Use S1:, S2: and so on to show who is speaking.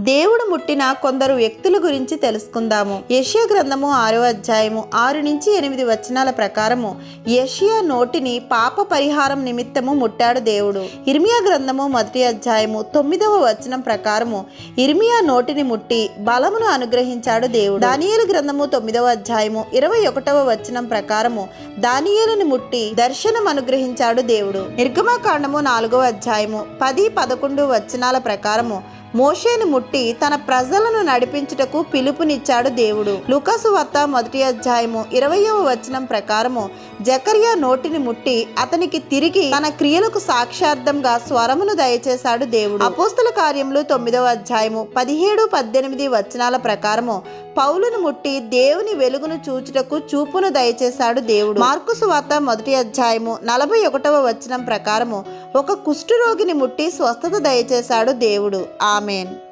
S1: దేవుడు ముట్టిన కొందరు వ్యక్తుల గురించి తెలుసుకుందాము. యెషయా గ్రంథము ఆరో అధ్యాయము ఆరు నుంచి ఎనిమిది వచనాల ప్రకారము యెషయా నోటిని పాప పరిహారం నిమిత్తము ముట్టాడు దేవుడు. ఇర్మియా గ్రంథము మొదటి అధ్యాయము తొమ్మిదవ వచనం ప్రకారము ఇర్మియా నోటిని ముట్టి బలమును అనుగ్రహించాడు దేవుడు. దానియలు గ్రంథము తొమ్మిదవ అధ్యాయము ఇరవై ఒకటవ వచనం ప్రకారము దానియలను ముట్టి దర్శనం అనుగ్రహించాడు దేవుడు. నిర్గమాకాండము నాలుగవ అధ్యాయము పది పదకొండు వచనాల ప్రకారము మోషేను ముట్టి తన ప్రజలను నడిపించుటకు పిలుపునిచ్చాడు దేవుడు. లుకసు వార్త మొదటి అధ్యాయము ఇరవయవ వచనం ప్రకారము జకరియా నోటిని ముట్టి అతనికి తిరిగి తన క్రియలకు సాక్షార్థంగా స్వరమును దయచేశాడు దేవుడు. అపోస్తుల కార్యములు తొమ్మిదవ అధ్యాయము పదిహేడు పద్దెనిమిది వచనాల ప్రకారము పౌలును ముట్టి దేవుని వెలుగును చూచుటకు చూపును దయచేశాడు దేవుడు. మార్కుసు వార్త మొదటి అధ్యాయము నలభై ఒకటవ వచనం ప్రకారము ఒక కుష్ఠరోగిని ముట్టి స్వస్థత దయచేశాడు దేవుడు. ఆమెన్.